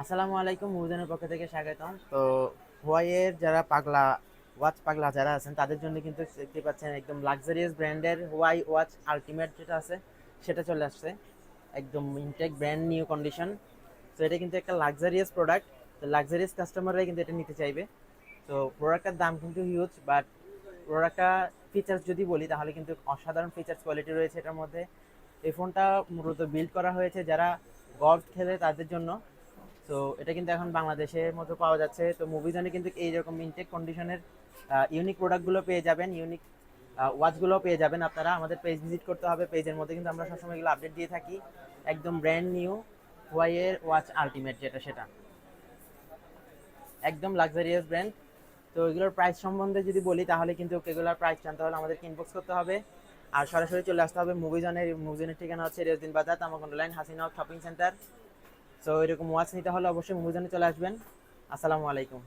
আসসালামু আলাইকুম মুভিজনের পক্ষ থেকে স্বাগতম। তো হোয়াইয়ের যারা পাগলা, ওয়াচ পাগলা যারা আছেন, তাদের জন্য কিন্তু দেখতে পাচ্ছেন একদম লাক্সারিয়াস ব্র্যান্ডের হোয়াই ওয়াচ আলটিমেট যেটা আছে, সেটা চলে আসছে। একদম ইনটেক ব্র্যান্ড নিউ কন্ডিশন তো এটা কিন্তু একটা লাক্সারিয়াস প্রোডাক্ট তো লাক্সারিয়াস কাস্টমাররাই কিন্তু এটা নিতে চাইবে। তো প্রোডাক্টের দাম কিন্তু হিউজ বাট প্রোডাক্টটা ফিচার্স যদি বলি, তাহলে কিন্তু অসাধারণ ফিচার্স কোয়ালিটি রয়েছে এটার মধ্যে। এই ফোনটা মূলত বিল্ড করা হয়েছে যারা গল্ফ খেলে তাদের জন্য। তো এটা কিন্তু এখন বাংলাদেশের মতো পাওয়া যাচ্ছে। তো মুভিজনে কিন্তু এইরকম ইনটেক কন্ডিশনের ইউনিক প্রোডাক্টগুলো পেয়ে যাবেন ইউনিক ওয়াচগুলো পেয়ে যাবেন আপনারা। আমাদের পেজ ভিজিট করতে হবে পেজের মধ্যে কিন্তু আমরা সবসময় এগুলো আপডেট দিয়ে থাকি। একদম ব্র্যান্ড নিউ হোয়াইয়ের ওয়াচ আলটিমেট যেটা সেটা। একদম লাক্সারিয়াস ব্র্যান্ড তো এগুলোর প্রাইস সম্বন্ধে যদি বলি, তাহলে কিন্তু এগুলোর প্রাইস জানতে হলে আমাদেরকে ইনবক্স করতে হবে। আর সরাসরি চলে আসতে হবে মুভিজনের মুভিজনের ঠিকানা হচ্ছে Rezdin Bazar Tamakund line, Hasina shopping center. So এরকম ওয়াচ নিতে হলে অবশ্যই মুভিজনে চলে আসবেন। আসসালামু আলাইকুম।